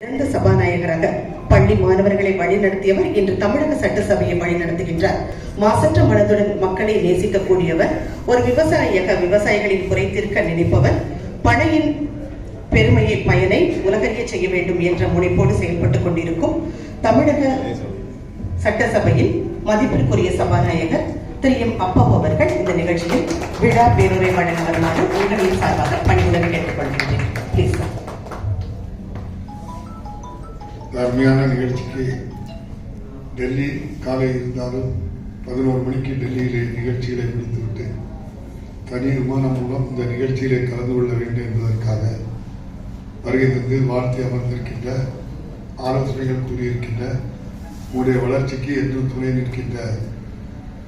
சிறந்த சபாநாயகராக பள்ளி மாணவர்களை வழிநடத்தியவர் இன்று தமிழக சட்டசபையை வழிநடத்துகின்றார். மாசற்ற மனதுடன் மக்களை நேசிக்கக்கூடியவர் ஒரு விவசாயியாக விவசாயிகளின் குறை தீர்க்க நினைப்பவர் பனையின் பெருமையை பயனை உலகறிய செய்ய வேண்டும் என்ற முனைப்போடு செயல்பட்டுக் கொண்டிருக்கும் தமிழக சட்டசபையின் மதிப்பிற்குரிய சபாநாயகர் திரு. எம். அப்பாவு அவர்கள் இந்த நிகழ்ச்சியில் விழா பேருரை வழங்க வருமாறு உங்களின் சார்பாக பணிவுடன் கேட்டுக்கொள்கிறேன் அருமையான நிகழ்ச்சிக்கு டெல்லி காலை இருந்தாலும் பதினோரு மணிக்கு டெல்லியிலே நிகழ்ச்சிகளை முடித்துவிட்டு தனி விமானம் மூலம் இந்த நிகழ்ச்சியிலே கலந்து கொள்ள வேண்டும் என்பதற்காக வருகை தந்து வாழ்த்தி அமர்ந்திருக்கின்ற ஆலோசனைகள் கூறியிருக்கின்ற உங்களுடைய வளர்ச்சிக்கு என்றும் துணை நிற்கின்ற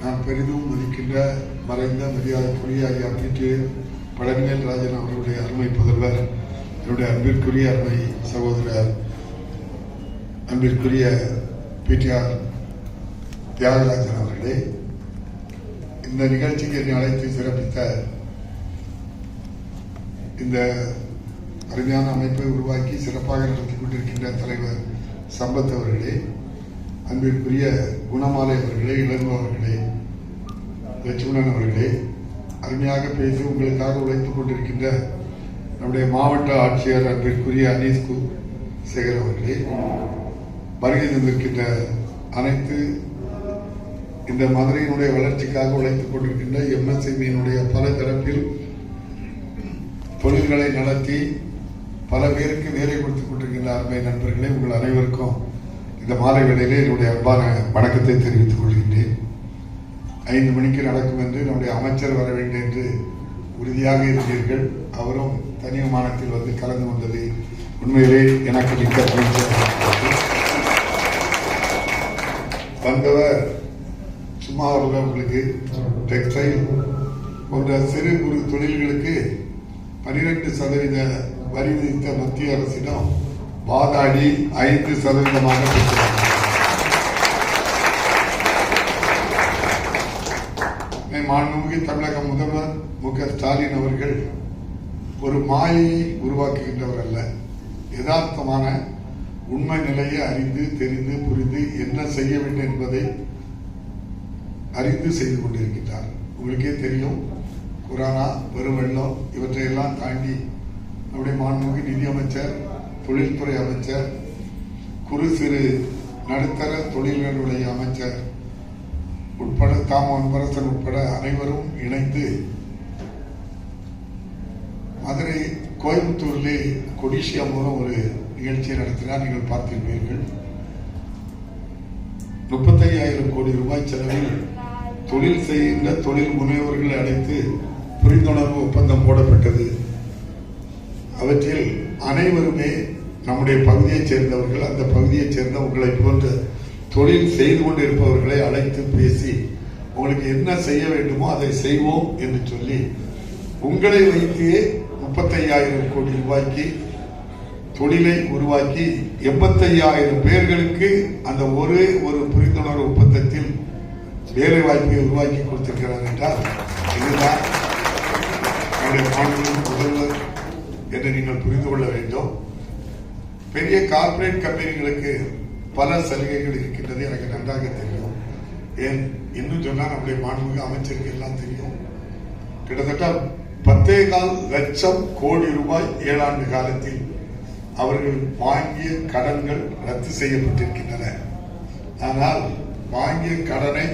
நான் பெரிதும் மதிக்கின்ற மறைந்த மரியாதைக்குரிய ஐயா பிடி பழனிவேல் ராஜன் அவர்களுடைய அருமை புதல்வர் என்னுடைய அன்பிற்குரிய அருமை சகோதரர் அன்பிற்குரிய பிடிஆர் தியாகராஜன் அவர்களே இந்த நிகழ்ச்சிக்கு என்னை அழைத்து சிறப்பித்த இந்த அருமையான அமைப்பை உருவாக்கி சிறப்பாக நடத்தி கொண்டிருக்கின்ற தலைவர் சம்பத் அவர்களே அன்பிற்குரிய குணமாலை அவர்களே இளங்கோ அவர்களே லட்சுமணன் அவர்களே அருமையாக பேசி உங்களுக்காக உழைத்துக் கொண்டிருக்கின்ற நம்முடைய மாவட்ட ஆட்சியர் அன்பிற்குரிய அனீஸ் கு சேகர் அவர்களே வருகை தந்திருக்கின்ற அனைத்து இந்த மதுரையினுடைய வளர்ச்சிக்காக உழைத்துக் கொண்டிருக்கின்ற எம்எஸ்எம்இனுடைய பல தரப்பில் தொழில்களை நடத்தி பல பேருக்கு வேலை கொடுத்துக் கொண்டிருக்கின்ற அருமை நண்பர்களே உங்கள் அனைவருக்கும் இந்த மாலை வேளையிலே என்னுடைய அன்பான வணக்கத்தை தெரிவித்துக் கொள்கின்றேன். ஐந்து மணிக்கு நடக்கும் என்று நம்முடைய அமைச்சர் வர வேண்டும் என்று உறுதியாக இருந்தீர்கள். அவரும் தனி விமானத்தில் வந்து கலந்து கொண்டது உண்மையிலே எனக்கு மிக்க மகிழ்ச்சி இருக்கிறது. வந்தவர் சும்மா அவர்களுக்கு டெக்ஸ்டைல் போன்ற சிறு குறு தொழில்களுக்கு பனிரெண்டு சதவீத வரி விதித்த மத்திய அரசிடம் வாதாடி ஐந்து சதவீதமாக மாண்புமிகு தமிழக முதல்வர் மு க ஸ்டாலின் அவர்கள் ஒரு மாயையை உருவாக்குகின்றவர் அல்ல. யதார்த்தமான உண்மை நிலையை அறிந்து தெரிந்து புரிந்து என்ன செய்ய வேண்டும் என்பதை அறிந்து செய்து கொண்டிருக்கிறார் உங்களுக்கே தெரியும் கொரோனா பெருவெள்ளம் இவற்றையெல்லாம் தாண்டி நம்முடைய மாண்புமிகு நிதியமைச்சர் தொழில்துறை அமைச்சர் குறு சிறு நடுத்தர தொழில்களுடைய அமைச்சர் உட்பட தாம அன்பரசன் உட்பட அனைவரும் இணைந்து மதுரை கோயம்புத்தூரிலே கொடிசியா மூலம் ஒரு நிகழ்ச்சியை நடத்தினார் நீங்கள் பார்த்திருப்பீர்கள். முப்பத்தையாயிரம் கோடி ரூபாய் செலவில் தொழில் செய்கின்ற தொழில் முனைவோர்களை அழைத்து புரிந்துணர்வு ஒப்பந்தம் போடப்பட்டது. அவற்றில் அனைவருமே நம்முடைய பகுதியைச் சேர்ந்தவர்கள் அந்த பகுதியைச் சேர்ந்த உங்களை போன்ற தொழில் செய்து கொண்டிருப்பவர்களை அழைத்து பேசி உங்களுக்கு என்ன செய்ய வேண்டுமோ அதை செய்வோம் என்று சொல்லி உங்களை வைத்தே முப்பத்தையாயிரம் கோடி ரூபாய்க்கு தொழிலை உருவாக்கி எண்பத்தையாயிரம் பேர்களுக்கு அந்த ஒரு ஒரு புரிந்துணர்வு ஒப்பந்தத்தில் வேலை வாய்ப்பை உருவாக்கி கொடுத்திருக்கிறார் என்றால் இதுதான் நம்முடைய மாநில முதல்வர் என்று நீங்கள் புரிந்து கொள்ள வேண்டும். பெரிய கார்ப்பரேட் கம்பெனிகளுக்கு பல சலுகைகள் இருக்கின்றது எனக்கு நன்றாக தெரியும். ஏன்? இன்னும் சொன்னால் நம்முடைய மாண்புமிகு அமைச்சருக்கு எல்லாம் தெரியும். கிட்டத்தட்ட பத்தே கால் லட்சம் கோடி ரூபாய் ஏழாண்டு காலத்தில் அவர்கள் வாங்கிய கடன்கள் ரத்து செய்யப்பட்டிருக்கின்றன. ஆனால் வாங்கிய கடனை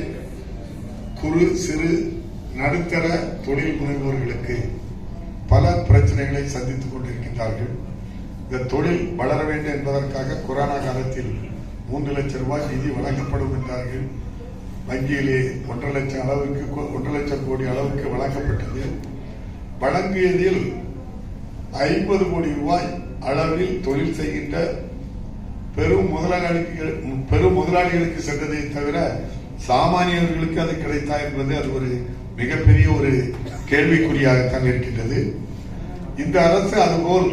குறு சிறு நடுத்தர தொழில் முனைவோர்களுக்கு பல பிரச்சனைகளை சந்தித்துக் கொண்டிருக்கின்றார்கள். இந்த தொழில் வளர வேண்டும் என்பதற்காக கொரோனா காலத்தில் மூன்று லட்சம் ரூபாய் நிதி வழங்கப்படும் என்றார்கள். வங்கியிலே ஒன்றரை லட்சம் அளவுக்கு ஒன்றரை லட்சம் கோடி அளவுக்கு வழங்கப்பட்டது. வழங்கியதில் ஐம்பது கோடி ரூபாய் அளவில் தொழில் செய்கின்ற பெரும் முதலாளிகள் பெரும் முதலாளிகளுக்கு சென்றதை தவிர சாமானியர்களுக்கு அது கிடைத்தா என்பது அது ஒரு மிகப்பெரிய ஒரு கேள்விக்குறியாகத்தான் இருக்கின்றது இந்த அரசு அதுபோல்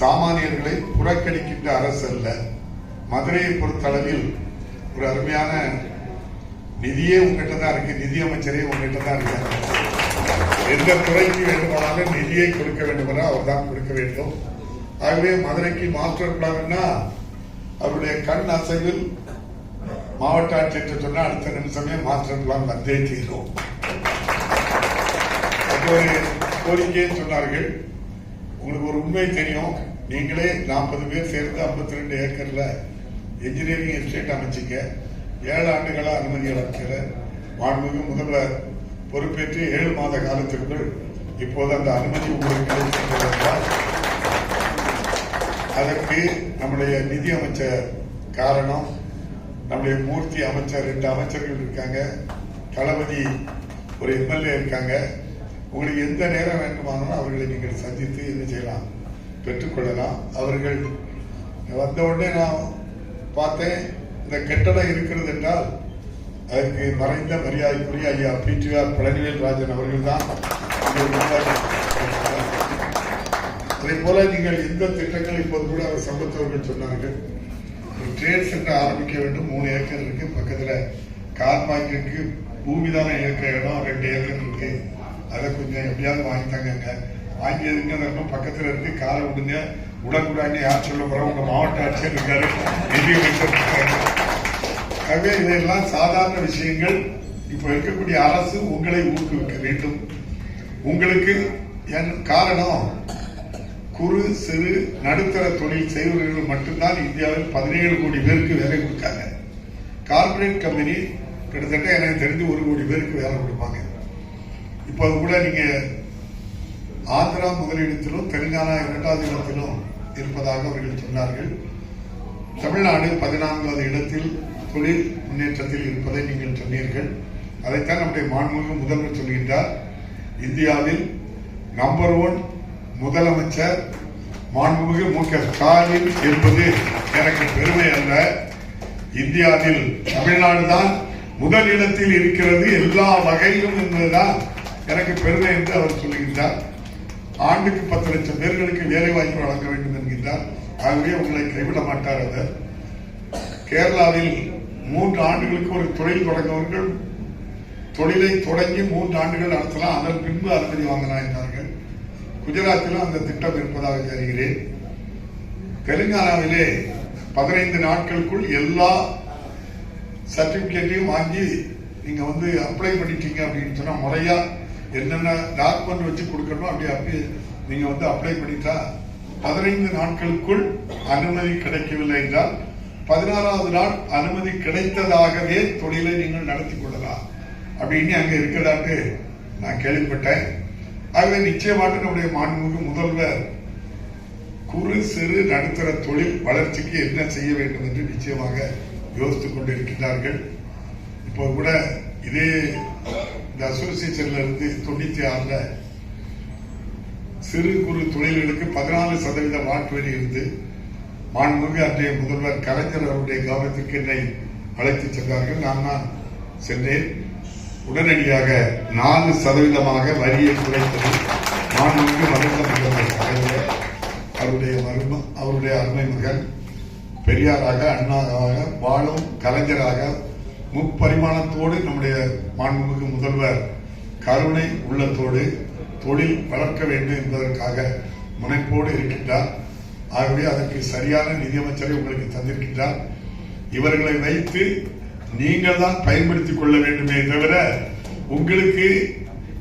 சாமானியர்களை புறக்கணிக்கின்ற அரசு அல்ல. மதுரையை பொறுத்தளவில் ஒரு அருமையான நிதியே உங்ககிட்ட தான் இருக்கு. நிதியமைச்சரே உங்ககிட்ட தான் இருக்காங்க எந்த துறைக்கு வேண்டுமானாலும் நிதியை கொடுக்க வேண்டுமென அவர் தான் கொடுக்க வேண்டும். ஆகவே மதுரைக்கு மாஸ்டர் பிளான்னா அவருடைய கண் அசைவில் மாவட்ட ஆட்சியர் சொன்னா அடுத்த நிமிஷமே மாஸ்டர் பிளான் வந்தே தீரும். கோரிக்கைன்னு சொன்னார்கள். உங்களுக்கு ஒரு உண்மை தெரியும். நீங்களே நாற்பது பேர் சேர்ந்து 52 ரெண்டு ஏக்கர்ல என்ஜினியரிங் எஸ்டேட் அமைச்சிங்க ஏழு ஆண்டுகளா அனுமதி அளிக்கிற மாண்புமிகு முதல்வர் பொறுப்பேற்று ஏழு மாத காலத்திற்குள் இப்போது அந்த அனுமதி உங்களுக்கு கிடைத்திருக்கிறது அதற்கு நம்முடைய நிதி அமைச்சர் காரணம் நம்முடைய மூர்த்தி அமைச்சர் ரெண்டு அமைச்சர்கள் இருக்காங்க. தளபதி ஒரு எம்எல்ஏ இருக்காங்க. உங்களுக்கு எந்த நேரம் வேண்டுமானாலும் அவர்களை நீங்கள் சந்தித்து என்ன செய்யலாம் பெற்றுக்கொள்ளலாம். அவர்கள் வந்த உடனே நான் பார்த்தேன் இந்த கட்டடம் இருக்கிறது என்றால் அதற்கு மறைந்த மரியாதைக்குரிய ஐயா பிடிஆர் பழனிவேல் ராஜன் அவர்கள் தான் அதே போல நீங்கள் எந்த திட்டங்கள் இப்போது கூட அவர் சம்பத்தவர்கள் சொன்னார்கள். ஒரு ட்ரேட் சென்டர் ஆரம்பிக்க வேண்டும். மூணு ஏக்கர் இருக்கு. பக்கத்துல கார் பார்க்கிற்கு பூமி தானே இருக்கிற இடம். ரெண்டு ஏக்கர் இருக்கு. அதை கொஞ்சம் எப்படியாவது வாங்கித்தாங்க வாங்கி எதுங்க இடம் பக்கத்துல இருக்கு காரை விடுங்க உடனுக்குடாங்க யார் சொல்ல போறோம் உங்க மாவட்ட ஆட்சியர் இருக்காரு. நிதி அமைச்சர் இருக்காரு. ஆகவே இதையெல்லாம் சாதாரண விஷயங்கள். இப்ப இருக்கக்கூடிய அரசு உங்களை ஊக்குவிக்க வேண்டும். உங்களுக்கு என் காரணம் குறு சிறு நடுத்தர தொழில் செய்பவர்கள் மட்டும்தான் இந்தியாவில் பதினேழு கோடி பேருக்கு வேலை கொடுக்காங்க. கார்ப்பரேட் கம்பெனி கிட்டத்தட்ட எனக்கு தெரிஞ்சு ஒரு கோடி பேருக்கு வேலை கொடுப்பாங்க. இப்போ கூட நீங்க ஆந்திரா முதலிடத்திலும் தெலுங்கானா இரண்டாவது இடத்திலும் இருப்பதாக அவர்கள் சொன்னார்கள். தமிழ்நாடு பதினான்காவது இடத்தில் தொழில் முன்னேற்றத்தில் இருப்பதை நீங்கள் சொன்னீர்கள். அதைத்தான் நம்முடைய மாண்புமிகு முதல்வர் சொல்கின்றார். இந்தியாவில் நம்பர் ஒன் முதலமைச்சர் மாண்புமிகு மு க ஸ்டாலின் என்பது எனக்கு பெருமை அல்ல. இந்தியாவில் தமிழ்நாடு தான் முதல் இடத்தில் இருக்கிறது. எல்லா வகையிலும் என்பதுதான் எனக்கு பெருமை என்று அவர் சொல்லுகின்றார். ஆண்டுக்கு பத்து லட்சம் பேர்களுக்கு வேலை வாய்ப்பு வழங்க வேண்டும் என்கின்றார். ஆகவே உங்களை கைவிட மாட்டார் அவர். கேரளாவில் மூன்று ஆண்டுகளுக்கு ஒரு தொழில் தொடங்கவர்கள் தொழிலை தொடங்கி மூன்று ஆண்டுகள் நடத்தலாம். அதன் பின்பு அனுமதி வாங்கலாம் என்றார்கள். குஜராத்திலும் அந்த திட்டம் இருப்பதாக தெரிகிறேன். தெலுங்கானாவிலே பதினைந்து நாட்களுக்குள் எல்லா சர்டிபிகேட்டையும் வாங்கி நீங்க வந்து அப்ளை பண்ணிட்டீங்க அப்படின்னு சொன்னா முறையா என்னென்ன டாக்குமெண்ட் வச்சு கொடுக்கணும் அப்படி அப்படி நீங்க வந்து அப்ளை பண்ணிட்டா பதினைந்து நாட்களுக்குள் அனுமதி கிடைக்கவில்லை என்றால் பதினாறாவது நாள் அனுமதி கிடைத்ததாகவே தொழிலை நீங்கள் நடத்தி கொள்ளலாம். அப்படின்னு அங்கே இருக்கிறதாட்டு நான் கேள்விப்பட்டேன். ஆகவே நிச்சயமாக நம்முடைய மாண்புமிகு முதல்வர் குறு சிறு நடுத்தர தொழில் வளர்ச்சிக்கு என்ன செய்ய வேண்டும் என்று நிச்சயமாக யோசித்துக் கொண்டிருக்கிறார்கள் இப்போ கூட இதே இந்த அசோசியேஷன்ல இருந்து தொண்ணூத்தி ஆறுல சிறு குறு தொழில்களுக்கு பதினாலு சதவீத வாக்கு வரி இருந்து மாண்புமிகு அன்றைய முதல்வர் கலைஞர் அவருடைய கவனத்திற்கு என்னை அழைத்து சென்றார்கள். நான் தான் சென்றேன். உடனடியாக நான்கு சதவீதமாக வரியை குறைத்தது. மாண்புமிகு மருத்துவ முதல்வர் அவருடைய மரும அவருடைய அருமை மகன் பெரியாராக அண்ணாவாக வாழும் கலைஞராக முப்பரிமாணத்தோடு நம்முடைய மாண்புமிகு முதல்வர் கருணை உள்ளத்தோடு தொழில் வளர்க்க வேண்டும் என்பதற்காக முனைப்போடு இருக்கின்றார். ஆகவே அதற்கு சரியான நிதியமைச்சரை உங்களுக்கு தந்திருக்கின்றார். இவர்களை வைத்து நீங்கள் தான் பயன்படுத்திக் கொள்ள வேண்டுமே தவிர உங்களுக்கு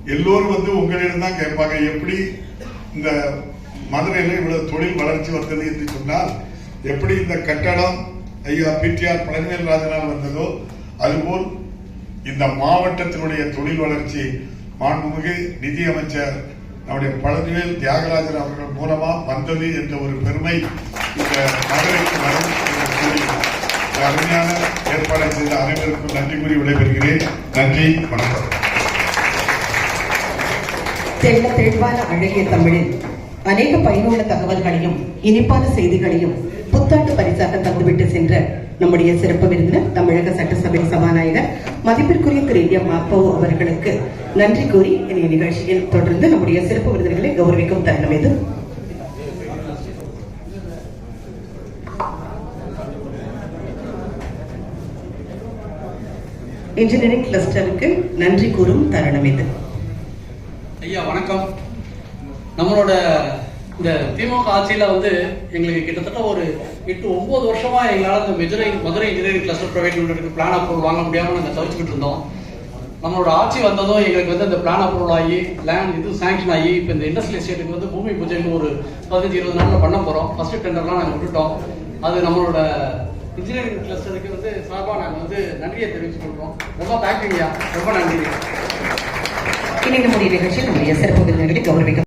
எல்லோரும் வந்து உங்களிடம் தான் கேட்பாங்க எப்படி இந்த மதுரையில் இவ்வளவு தொழில் வளர்ச்சி வந்தது என்று சொன்னால் எப்படி இந்த கட்டடம் ஐயா பிடிஆர் பழனிவேல் ராஜனால் வந்ததோ அதுபோல் இந்த மாவட்டத்தினுடைய தொழில் வளர்ச்சி மாண்புமிகு நிதி அமைச்சர் நம்முடைய பழனிவேல் தியாகராஜன் அவர்கள் மூலமா வந்தது என்ற ஒரு பெருமை இந்த மதுரைக்கு வரும் இந்த அருமையான ஏற்பாடை செய்த அனைவருக்கும் நன்றி கூறி விடைபெறுகிறேன். நன்றி வணக்கம். தெள்ள தெளிவான அழகிய தமிழில் அநேக பயனுள்ள தகவல்களையும் இனிப்பான செய்திகளையும் புத்தாண்டு பரிசாக தந்துவிட்டு சென்ற நம்முடைய சிறப்பு விருந்தினர் தமிழக சட்டசபை சபாநாயகர் மதிப்பிற்குரிய திரு எம். அப்போ அவர்களுக்கு நன்றி கூறி இன்றைய நிகழ்ச்சியில் தொடர்ந்து நம்முடைய சிறப்பு விருந்தினர்களை கௌரவிக்கும் தருணம் இது. இன்ஜினியரிங் கிளஸ்டருக்கு நன்றி கூறும் தருணம் இது. ஐயா வணக்கம். நம்மளோட இந்த திமுக ஆட்சியில வந்து எங்களுக்கு கிட்டத்தட்ட ஒரு எட்டு ஒன்பது வருஷமா எங்களால் இந்த Madurai Madurai engineering cluster private limited plan approval வாங்க முடியாம நாங்கள் தவிச்சுக்கிட்டு இருந்தோம். நம்மளோட ஆட்சி வந்ததும் எங்களுக்கு வந்து அந்த பிளான் அப்ரூவல் ஆகி லேண்ட் இது சாங்ஷன் ஆகி இப்போ இந்த இண்டஸ்ட்ரியல் எஸ்டேட்டுக்கு வந்து பூமி பூஜைன்னு ஒரு பதினஞ்சு இருபது நாளில் பண்ண போறோம். ஃபர்ஸ்ட் டெண்டர்லாம் நாங்கள் விட்டுட்டோம். அது நம்மளோட இன்ஜினியரிங் கிளஸ்டருக்கு வந்து சார்பாக நாங்கள் வந்து நன்றியை தெரிவித்துக் கொள்றோம் ரொம்ப தேங்க்யூங்கய்யா ரொம்ப நன்றி. இணைந்த முடிவு நிகழ்ச்சியில் நம்முடைய சிறப்பு விருந்தினர்களை கௌரவிக்கும்